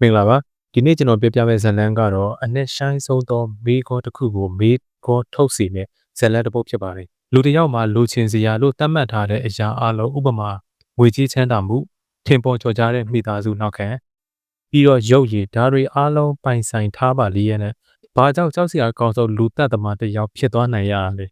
မင်္ဂလာပါဒီနေ့ကျွန်တော်ပြောပြမယ့်ဇာတ်လမ်းကတော့အနှစ်ရှိုင်းဆုံးသောမိကောတစ်ခုကိုမိကောထုတ်စီတဲ့ဇာတ်လမ်းတစ်ပုဒ်ဖြစ်ပါတယ်လူတစ်ယောက်မှာလူချင်းစရာလို့သတ်မှတ်ထားတဲ့အရာအလုံးဥပမာငွေကြီးချမ်းသာမှုထင်ပေါ်ကျော်ကြားတဲ့မိသားစုနောက်ခံပြီးတော့ရုပ်ရည်ဓာတ်တွေအလုံးပိုင်ဆိုင်ထားပါလိရဲ့နဲ့ဘာကြောင့်ကြောက်စရာကောင်းဆုံးလူသက်သမားတစ်ယောက်ဖြစ်သွားနိုင်ရလဲ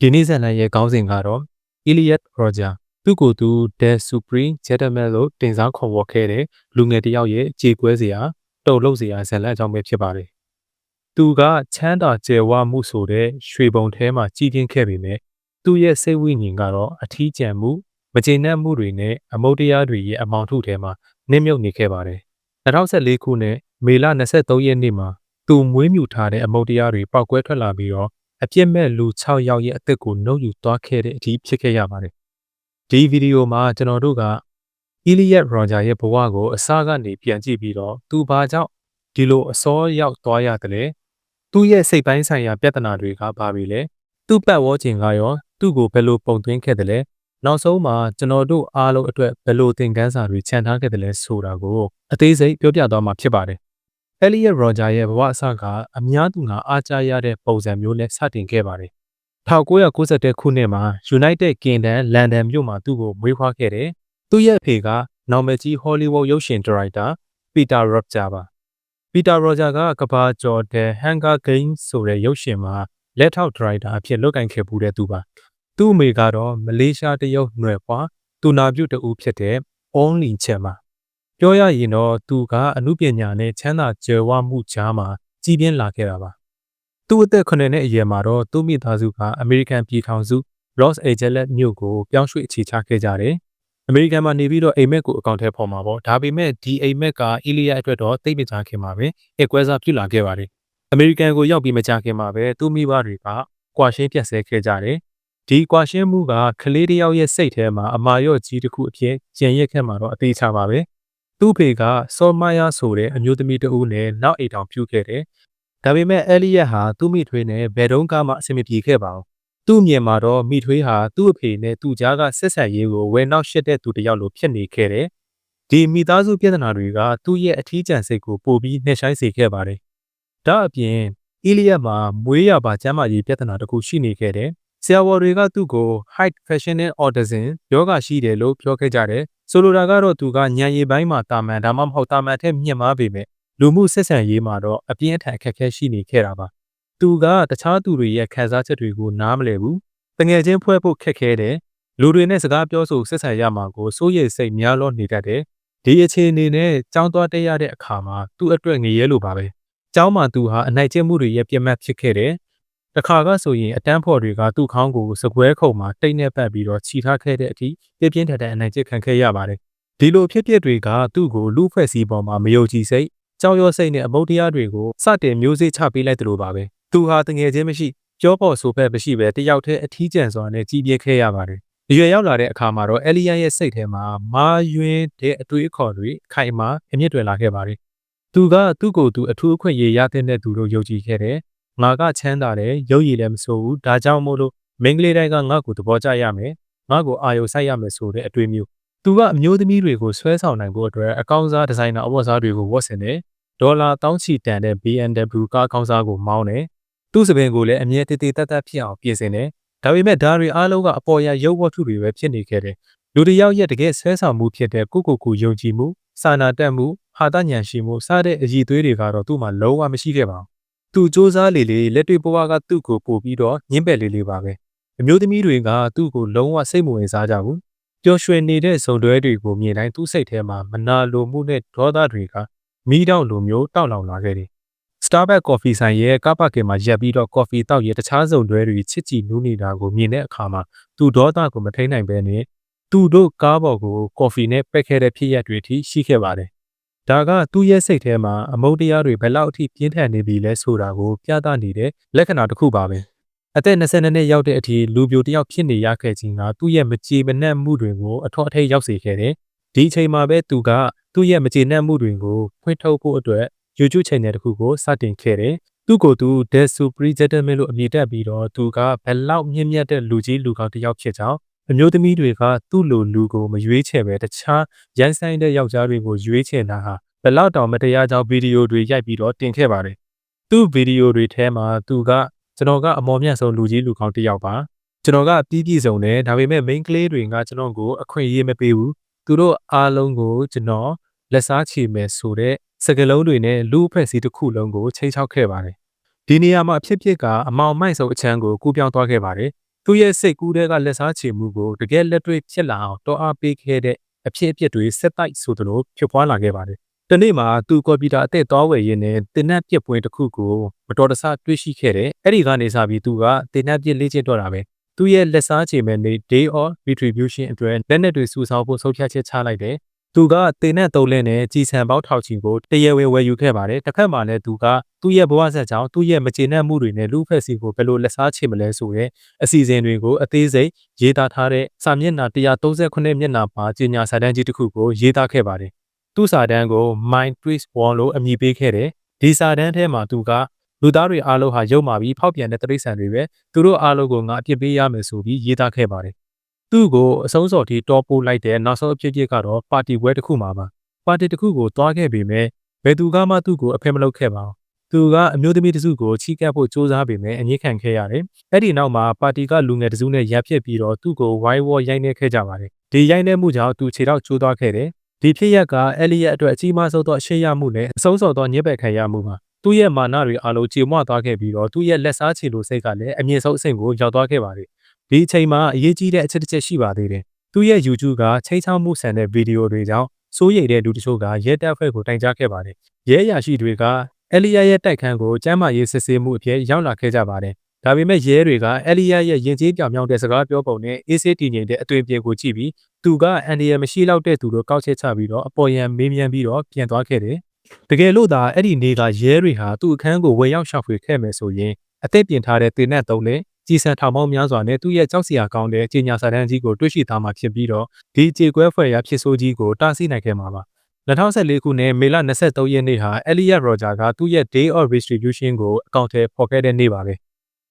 ဒီနေ့ဇာတ်လမ်းရဲ့ခေါင်းစဉ်ကတော့ Elliot Roger သူ့ကိုယ်သူ The Supreme Gentleman လို့တင်စားခေါ်ဝေါ်ခဲ့တဲ့လူငယ်တစ်ယောက်ရဲ့ကြေကွဲစရာတုံ့လုပ်စရာဇာတ်လမ်းအကြောင်းပဲဖြစ်ပါတယ်။သူကချမ်းသာကြွယ်ဝမှုဆိုတဲ့ရွှေပုံထဲမှာကြီးပြင်းခဲ့ပေမဲ့သူ့ရဲ့စိတ်ဝိညာဉ်ကတော့အထီးကျန်မှုမကျေနပ်မှုတွေနဲ့အမုတ်တရားတွေရဲ့အမောင်ထုထဲမှာနစ်မြုပ်နေခဲ့ပါတယ်။2014ခုနှစ်မေလ23ရက်နေ့မှာသူမွေးမြူထားတဲ့အမုတ်တရားတွေပောက်ကွဲထွက်လာပြီးတော့ အပြစ်မဲ့လူ6ယောက်ရဲ့အသက်ကိုနှုတ်ယူသွားခဲ့တဲ့အထိဖြစ်ခဲ့ရပါတယ်။ဒီဗီဒီယိုမှာကျွန်တော်တို့က Elliot Roger ရဲ့ဘဝကိုအစကနေပြန်ကြည့်ပြီးတော့သူဘာကြောင့်ဒီလိုအစောရောက်သွားရတယ်လဲ။သူ့ရဲ့စိတ်ပိုင်းဆိုင်ရာပြဿနာတွေကဘာပြီလဲ။သူ့ပတ်ဝန်းကျင်ကရောသူ့ကိုဘယ်လိုပုံသွင်းခဲ့တယ်လဲ။နောက်ဆုံးမှာကျွန်တော်တို့အားလုံးအတွက်ဘယ်လိုသင်ခန်းစာတွေခြံထားခဲ့တယ်လဲဆိုတာကိုအသေးစိတ်ပြောပြသွားမှာဖြစ်ပါတယ် Elliot Roger ရဲ့ဘဝအစကအများသူငါအားကြရတဲ့ပုံစံမျိုးနဲ့စတင်ခဲ့ပါတယ်။1991ခုနှစ်မှာ United Kingdom လန်ဒန်မြို့မှာသူ့ကိုမွေးဖွားခဲ့တယ်။သူ့ရဲ့အဖေကနောင်မကြီး Hollywood ရုပ်ရှင်ဒါရိုက်တာပီတာရော့ဂျာပါ။ပီတာရော့ဂျာကကဘာကျော်တဲ့ Hunger Games ဆိုတဲ့ရုပ်ရှင်မှာလက်ထောက်ဒါရိုက်တာအဖြစ်လုပ်ကိုင်ခဲ့ပူးတဲ့သူပါ။သူ့အမေကတော့မလေးရှားတရုတ်နွယ်ဖွားသူနာပြုတူဖြစ်တဲ့ Only Chen ပါ။ ပြောရရင်တော့သူကအမှုပညာနဲ့ချမ်းသာကြွယ်ဝမှုကြားမှာကြီးပြင်းလာခဲ့တာပါ။သူ့အသက်9နှစ်အရွယ်မှာတော့သူ့မိသားစုကအမေရိကန်ပြည်ထောင်စု Los Angeles မြို့ကိုပြောင်းရွှေ့အခြေချခဲ့ကြတယ်။အမေရိကန်မှာနေပြီးတော့အိမ်မက်ကိုအကောင့်ထဲပေါ်မှာပေါ့။ဒါပေမဲ့ဒီအိမ်မက်ကအီလီယာအတွက်တော့သိပ်မကြခင်မှာပဲအကွဲစားပြုလာခဲ့ပါတယ်။အမေရိကန်ကိုရောက်ပြီးမကြခင်မှာပဲသူ့မိဘတွေကကွာရှင်းပြတ်ဆဲခဲ့ကြတယ်။ဒီကွာရှင်းမှုကကလေးတစ်ယောက်ရဲ့စိတ်ထဲမှာအမာရော့ကြီးတစ်ခုအဖြစ်ကျန်ရက်ခဲ့မှာတော့အသေးချပါပဲ။ သူ့ဖေကစောမာယာဆိုတဲ့အမျိုးသမီးတဦးနဲ့နောက်အိမ်တောင်ပြုခဲ့တယ်။ဒါပေမဲ့အဲလီယက်ဟာသူ့မိထွေးနဲ့ဘယ်တုန်းကမှအဆင်မပြေခဲ့ပါဘူး။သူ့မြင်မှာတော့မိထွေးဟာသူ့အဖေနဲ့သူ့ကြားကဆက်ဆံရေးကိုဝယ်နောက်ရှက်တဲ့သူတစ်ယောက်လိုဖြစ်နေခဲ့တယ်။ဒီမိသားစုပြဿနာတွေကသူ့ရဲ့အထီးကျန်စိတ်ကိုပိုပြီးနှက်ဆိုင်စေခဲ့ပါတယ်။ဒါအပြင်အီလီယက်မှာမွေးရပါကျမ်းမာရေးပြဿနာတစ်ခုရှိနေခဲ့တယ်။ဆရာဝန်တွေကသူ့ကို height fashion and autism ယောဂရှိတယ်လို့ပြောခဲ့ကြတယ် ဆိုလိုတာကတော့သူကညံရည်ပိုင်းမှာတာမန်ဒါမှမဟုတ်တာမန်ထက်မြင့်မားပေမဲ့လူမှုဆက်ဆံရေးမှာတော့အပြင်းအထန်အခက်အခဲရှိနေခဲ့တာပါသူကတခြားသူတွေရဲ့ခံစားချက်တွေကိုနားမလည်ဘူးတငယ်ချင်းဖွဲ့ဖို့ခက်ခဲတယ်လူတွေနဲ့စကားပြောဆိုဆက်ဆံရမှာကိုစိုးရိမ်စိတ်များလို့နေတတ်တယ်ဒီအခြေအနေနဲ့ကြောင်းသွားတက်ရတဲ့အခါမှာသူ့အတွက်ငရဲလိုပါပဲကျောင်းမှာသူဟာအနိုင်ကျင့်မှုတွေရဲ့ပြက်မှတ်ဖြစ်ခဲ့တယ် တခါကဆိုရင်အတန်းဖော်တွေကသူ့ခေါင်းကိုစကွဲခုံမှာတိတ်နဲ့ပတ်ပြီးတော့ခြိထားခဲ့တဲ့အထိပြပြင်းထန်ထန်အနိုင်ကျင့်ခံခဲ့ရပါတယ်။ဒီလိုဖြစ်ပျက်တွေကသူ့ကိုလူဖွဲ့စည်းပေါ်မှာမယုံကြည်စိတ်ကြောက်ရွံ့စိတ်နဲ့အမုန်းတရားတွေကိုစတင်မျိုးစေ့ချပေးလိုက်တယ်လို့ပါပဲ။သူဟာတငယ်ချင်းမရှိကြောပေါ်ဆိုဖက်မရှိပဲတယောက်တည်းအထီးကျန်စွာနဲ့ကြီးပြင်းခဲ့ရပါတယ်။ရွယ်ရောက်လာတဲ့အခါမှာတော့အဲလီယန်ရဲ့စိတ်ထဲမှာမာယွင်းတဲ့အတွေးအခေါ်တွေခိုင်မာအမြင့်တွယ်လာခဲ့ပါတယ်။သူကသူ့ကိုယ်သူအထူးအခွင့်အရေးရတဲ့သူလို့ယုံကြည်ခဲ့တယ် ငါကချမ်းသာတယ်ရုပ်ရည်လည်းမဆိုးဘူးဒါကြောင့်မို့လို့မိန်းကလေးတိုင်းကငါ့ကိုသဘောကျရမယ်ငါ့ကိုအာရုံစိုက်ရမယ်ဆိုတဲ့အတွေ့မျိုးသူကအမျိုးသမီးတွေကိုဆွဲဆောင်နိုင်ဖို့အတွက်အကောင့်စားဒီဇိုင်နာအဝတ်အစားတွေကိုဝတ်ဆင်တယ်ဒေါ်လာတောင်းချီတန်တဲ့ BMW ကားကောင်းစားကိုမောင်းတယ်သူ့စပင်ကိုလည်းအမြဲတည်တည်တတ်တတ်ဖြစ်အောင်ပြင်ဆင်တယ်ဒါပေမဲ့ဒါတွေအားလုံးကအပေါ်ရရုပ်ဝတ္ထုတွေပဲဖြစ်နေခဲ့တယ်လူတစ်ယောက်ရဲ့တကယ်ဆွဲဆောင်မှုဖြစ်တဲ့ကိုကိုကိုယုံကြည်မှုစာနာတတ်မှုဟာတဉဏ်ရှိမှုစတဲ့အည်သွေးတွေကတော့သူ့မှာလုံးဝမရှိခဲ့ပါဘူး သူစူးစမ်းလေလေလက်တွေ့ဘဝကသူ့ကိုပို့ပြီးတော့ညှင်းပယ်လေလေပါပဲအမျိုးသမီးတွေကသူ့ကိုလုံးဝစိတ်မဝင်စားကြဘူးပျော်ရွှင်နေတဲ့ဇုံတွဲတွေကိုမြင်တိုင်းသူ့စိတ်ထဲမှာမနာလိုမှုနဲ့ဒေါသတွေကမိတောက်လိုမျိုးတောက်လောင်လာခဲ့တယ် Starbucks Coffee ဆိုင်ရဲ့ကပကေမှာရက်ပြီးတော့ coffee တောက်ရဲ့တခြားစုံတွဲတွေချစ်ကြည်နူးနေတာကိုမြင်တဲ့အခါမှာသူဒေါသကိုမထိန်နိုင်ပဲနဲ့သူတို့ကားပေါ်ကို coffee နဲ့ပက်ခဲ့တဲ့ဖြစ်ရပ်တွေထိရှိခဲ့ပါတယ် ဒါကသူ့ရဲ့စိတ်ထဲမှာအမုန်းတရားတွေဘယ်လောက်အထိပြင်းထန်နေပြီလဲဆိုတာကိုပြသနေတဲ့လက္ခဏာတစ်ခုပါပဲအသက်22နှစ်ရောက်တဲ့အထိလူပြိုတယောက်ဖြစ်နေရခဲ့ခြင်းကသူ့ရဲ့မကြေမနက်မှုတွေကိုအထောက်အထိပ်ရောက်စေခဲ့တယ်ဒီအချိန်မှာပဲသူကသူ့ရဲ့မကြေနပ်မှုတွေကိုဖွင့်ထုတ်ဖို့အတွက် YouTube channel တစ်ခုကိုစတင်ခဲ့တယ်သူ့ကိုယ်သူ The Supreme Gentleman လို့အမည်တက်ပြီးတော့သူကဘယ်လောက်မြင့်မြတ်တဲ့လူကြီးလူကောင်းတစ်ယောက်ဖြစ်ကြောင်း အမျိုးသမီးတွေကသူ့လိုလူကိုမရွေးချယ်ပဲတခြားရန်ဆိုင်တဲ့ယောက်ျားတွေကိုရွေးချယ်တာဟာဘယ်လောက်တောင်မတရားကြောင်းဗီဒီယိုတွေရိုက်ပြီးတော့တင်ခဲ့ပါတယ်။သူ့ဗီဒီယိုတွေထဲမှာသူကကျွန်တော်ကအမော်မြတ်ဆုံးလူကြီးလူကောင်းတစ်ယောက်ပါ။ကျွန်တော်ကပြီးပြည့်စုံတယ်ဒါပေမဲ့ main ကလေးတွေကကျွန်တော်ကိုအခွင့်အရေးမပေးဘူး။သူတို့အားလုံးကိုကျွန်တော်လက်စားချေမယ်ဆိုတဲ့စကလုံးတွေနဲ့လူအဖွဲ့အစည်းတစ်ခုလုံးကိုချိန်ချောက်ခဲ့ပါတယ်။ဒီနေရာမှာအဖြစ်ဖြစ်ကအမောင်မိုက်ဆုံးအချမ်းကိုကူးပြောင်းသွားခဲ့ပါတယ်။ သူ့ရဲ့စိတ်ကူးတဲ့ကလက်စားချေမှုကိုတကယ်လက်တွေ့ဖြစ်လာအောင်တောအားပေးခဲ့တဲ့အဖြစ်အပျက်တွေဆက်တိုက်ဆိုသလိုဖြစ်ပွားလာခဲ့ပါတယ်။တနေ့မှာသူကွန်ပျူတာအသက်သွားဝယ်ရင်းနဲ့တင်နက်ပြစ်ပွင့်တစ်ခုကိုမတော်တဆတွေ့ရှိခဲ့တယ်။အဲ့ဒီကနေစပြီးသူကတင်နက်ပြစ်လေ့ကျင့်တော့တာပဲ။သူ့ရဲ့လက်စားချေမဲ့နေ့ Day of Retribution အတွက်လက်နက်တွေစုဆောင်းဖို့ဆုံးဖြတ်ချက်ချလိုက်တယ်။ သူကတင်နက်သုံးလက်နဲ့ကြီးစံပေါက်ထောက်ချီကိုတရဝဲဝယ်ယူခဲ့ပါတယ်။တစ်ခါမှလည်းသူကသူ့ရဲ့ဘဝဆက်ကြောင့်သူ့ရဲ့မကျေနပ်မှုတွေနဲ့လူဖက်စီကိုဘယ်လိုလက်စားချေမလဲဆိုတဲ့အစီအစဉ်တွေကိုအသေးစိတ်ရေးသားထားတဲ့စာမျက်နှာ138မျက်နှာပါကြေညာစာတမ်းကြီးတစ်ခုကိုရေးသားခဲ့ပါတယ်။သူ့စာတမ်းကို Mind Twist Wall လို့အမည်ပေးခဲ့တယ်။ဒီစာတမ်းထဲမှာသူကလူသားတွေအားလုံးဟာရုပ်မာပြီးဖောက်ပြန်တဲ့တိရစ္ဆာန်တွေပဲသူတို့အားလုံးကိုငါအပြစ်ပေးရမယ်ဆိုပြီးရေးသားခဲ့ပါတယ် သူ့ကိုအဆုံးစော်ထိတောပိုးလိုက်တဲ့နောက်ဆုံးအဖြစ်အပျက်ကတော့ပါတီပွဲတစ်ခုမှာပါပါတီတစ်ခုကိုတွားခဲ့ပေမဲ့ဘယ်သူကမှသူ့ကိုအဖက်မလုပ်ခဲ့ပါဘူးသူကအမျိုးသမီးတစုကိုချီးကပ်ဖို့စ조사ပေမဲ့အငြင်းခံခဲ့ရတယ်အဲ့ဒီနောက်မှာပါတီကလူငယ်တစုနဲ့ရပ်ဖြစ်ပြီးတော့သူ့ကိုဝိုင်းဝေါ်ရိုက်နှက်ခဲ့ကြပါတယ်ဒီရိုက်နှက်မှုကြောင့်သူခြေထောက်ကျိုးသွားခဲ့တယ်ဒီဖြစ်ရက်ကအဲလီယက်အတွက်အကြီးမားဆုံးသောအရှိရမှုနဲ့အဆုံးစော်သောညစ်ပယ်ခံရမှုပါသူ့ရဲ့မာနတွေအလုံးကြေမွသွားခဲ့ပြီးတော့သူ့ရဲ့လက်စားချေလိုစိတ်ကလည်းအမြင့်ဆုံးအဆင့်ကိုရောက်သွားခဲ့ပါတယ် ဒီအချိန်မှာအရေးကြီးတဲ့အချက်တစ်ချက်ရှိပါသေးတယ်။သူ့ရဲ့ YouTube ကချိန်ချောင်းမှုဆန်တဲ့ဗီဒီယိုတွေကြောင့်စိုးရိမ်တဲ့လူတချို့ကရဲတပ်ဖွဲ့ကိုတိုင်ကြားခဲ့ပါတယ်။ရဲအရာရှိတွေကအယ်လီယာရဲ့တိုက်ခန်းကိုကျမ်းမာရေးစစ်ဆေးမှုအဖြစ်ရောက်လာခဲ့ကြပါတယ်။ဒါပေမဲ့ရဲတွေကအယ်လီယာရဲ့ရင်ကျေးပြောင်ပြောင်တဲ့စကားပြောပုံနဲ့အေးဆေးတည်ငြိမ်တဲ့အသွင်ပြင်ကိုကြည့်ပြီးသူကအန်ဒီယမရှိလောက်တဲ့သူတို့ကောက်ချက်ချပြီးတော့အပေါ်ယံမေးမြန်းပြီးတော့ပြန်သွားခဲ့တယ်။တကယ်လို့သာအဲ့ဒီနေ့ကရဲတွေဟာသူ့အခန်းကိုဝင်ရောက်ရှာဖွေခဲ့မယ်ဆိုရင်အသက်ပြင်ထားတဲ့တင်နတ်သုံးနဲ့ ကြီးစံထောင်ပေါင်းများစွာနဲ့သူ့ရဲ့ကြောက်စရာကောင်းတဲ့ကြေညာစာတမ်းကြီးကိုတွေ့ရှိသားမှာဖြစ်ပြီးတော့ဒီကြေကွဲဖွဲ့ရာဖြစ်ဆိုးကြီးကိုတားဆီးနိုင်ခဲ့မှာပါ2014ခုနှစ်မေလ23ရက်နေ့ဟာ Elliot Roger ကသူ့ရဲ့ Day of Retribution ကိုအကောင့်ထဲဖော်ခဲ့တဲ့နေ့ပါပဲ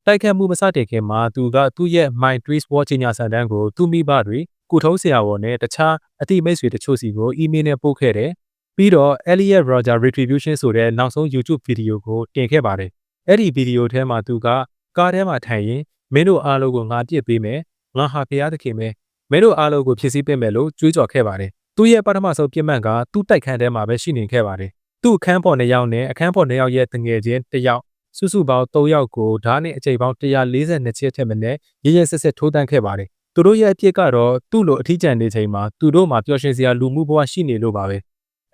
တိုက်ခတ်မှုမစတင်ခင်မှာသူကသူ့ရဲ့ My Trees Watch ကြေညာစာတမ်းကိုသူ့မိဘတွေကုထုံးဆရာဝန်နဲ့တခြားအတိမိတ်ဆွေတချို့စီကိုအီးမေးလ်နဲ့ပို့ခဲ့တယ်ပြီးတော့ Elliot Roger Retribution ဆိုတဲ့နောက်ဆုံး YouTube ဗီဒီယိုကိုတင်ခဲ့ပါတယ်အဲ့ဒီဗီဒီယိုထဲမှာသူက ကားထဲမှာထိုင်ရင်မင်းတို့အားလုံးကိုငါပြစ်ပေးမယ်ငါဟာဖရာသခင်ပဲမင်းတို့အားလုံးကိုဖြစ်စည်းပေးမယ်လို့ကြွေးကြော်ခဲ့ပါတယ်သူ့ရဲ့ပထမဆုံးပြစ်မှတ်ကသူ့တိုက်ခန်းထဲမှာပဲရှိနေခဲ့ပါတယ်သူ့အခန်းပေါ်နှစ်ယောက်နဲ့အခန်းပေါ်နှစ်ယောက်ရဲ့တငယ်ချင်းတစ်ယောက်စုစုပေါင်း၃ယောက်ကိုဓာတ်နဲ့အကြိမ်ပေါင်း142ချက်ထက်မနည်းရရဆက်ဆက်ထိုးတန်းခဲ့ပါတယ်သူတို့ရဲ့အဖြစ်ကတော့သူ့လိုအထီးကျန်နေချိန်မှာသူတို့မှာပျော်ရွှင်စရာလူမှုဘဝရှိနေလို့ပါပဲ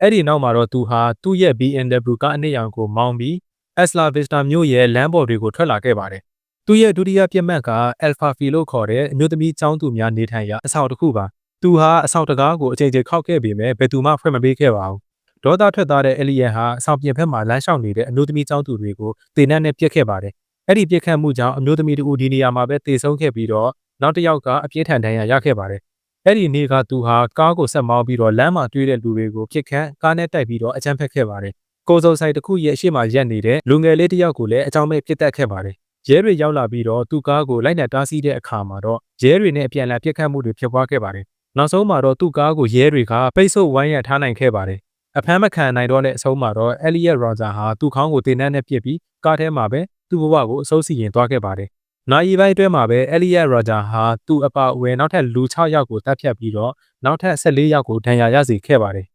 အဲ့ဒီနောက်မှာတော့သူဟာသူ့ရဲ့ BMW ကအနည်းရောင်ကိုမောင်းပြီး Esla Vista မြို့ရဲ့လမ်းပေါ်တွေကိုထွက်လာခဲ့ပါတယ် သူရဲ့ဒုတိယပြက်မှတ်က Alpha Phi လို့ခေါ်တဲ့အမျိုးသမီးចောင်းသူများနေထိုင်ရာအဆောက်တစ်ခုပါသူဟာအဆောက်တကားကိုအချိန်ချင်းခောက်ခဲ့ပေမဲ့ဘယ်သူမှဖွင့်မပေးခဲ့ပါဘူးဒေါသထွက်သွားတဲ့အဲလီယန်ဟာအဆောင်ပြင်ဘက်မှာလမ်းလျှောက်နေတဲ့အမျိုးသမီးចောင်းသူတွေကိုတေနတ်နဲ့ပြစ်ခဲ့ပါတယ်အဲ့ဒီပြစ်ခတ်မှုကြောင့်အမျိုးသမီးတူဒီနေရာမှာပဲတေဆုံးခဲ့ပြီးတော့နောက်တစ်ယောက်ကအပြင်းထန်ဒဏ်ရာရခဲ့ပါတယ်အဲ့ဒီနေ့ကသူဟာကားကိုဆက်မောင်းပြီးတော့လမ်းမှာတွေ့တဲ့လူတွေကိုပြစ်ခတ်ကားနဲ့တိုက်ပြီးတော့အကြမ်းဖက်ခဲ့ပါတယ်ကိုစုံဆိုင်တစ်ခုရဲ့အရှိမရက်နေတဲ့လူငယ်လေးတစ်ယောက်ကိုလည်းအကြောင်းမဲ့ပြစ်တက်ခဲ့ပါတယ် ရဲတွေရောက်လာပြီးတော့သူ့ကားကိုလိုက်နှက်တားဆီးတဲ့အခါမှာတော့ရဲတွေနဲ့အပြန်အလှန်ပြစ်ခတ်မှုတွေဖြစ်ပွားခဲ့ပါတယ်။နောက်ဆုံးမှာတော့သူ့ကားကိုရဲတွေကပိတ်ဆို့ဝိုင်းရံထားနိုင်ခဲ့ပါတယ်။အဖမ်းမခံနိုင်တော့တဲ့အဆုံးမှာတော့ Elliot Roger ဟာသူ့ခေါင်းကိုတင်နှက်နဲ့ပစ်ပြီးကားထဲမှာပဲသူ့ဘဝကိုအစိုးစီရင်သွားခဲ့ပါတယ်။နိုင်ပိုင်းအတွင်းမှာပဲ Elliot Roger ဟာသူ့အပအဝယ်နောက်ထပ်လူ6ယောက်ကိုတပ်ဖြတ်ပြီးတော့နောက်ထပ်14ယောက်ကိုဒဏ်ရာရစေခဲ့ပါတယ်